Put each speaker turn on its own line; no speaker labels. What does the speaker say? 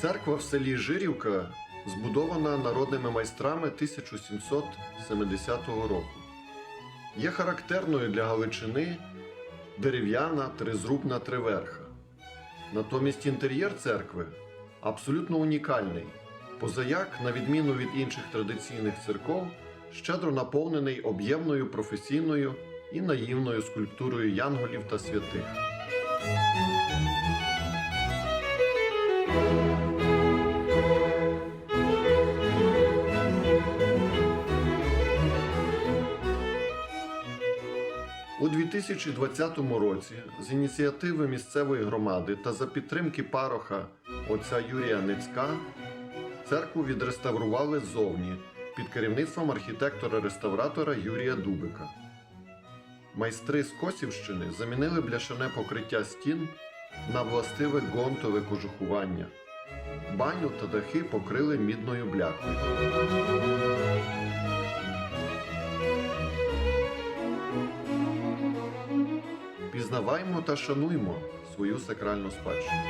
Церква в селі Жирівка збудована народними майстрами 1770 року. Є характерною для Галичини дерев'яна тризрубна триверха. Натомість інтер'єр церкви абсолютно унікальний. Позаяк, на відміну від інших традиційних церков, щедро наповнений об'ємною професійною і наївною скульптурою янголів та святих. У 2020 році з ініціативи місцевої громади та за підтримки пароха отця Юрія Ницька церкву відреставрували ззовні під керівництвом архітектора-реставратора Юрія Дубика. Майстри з Косівщини замінили бляшане покриття стін на властиве гонтове кожухування. Баню та дахи покрили мідною бляхою. Пізнаваймо та шануймо свою сакральну спадщину.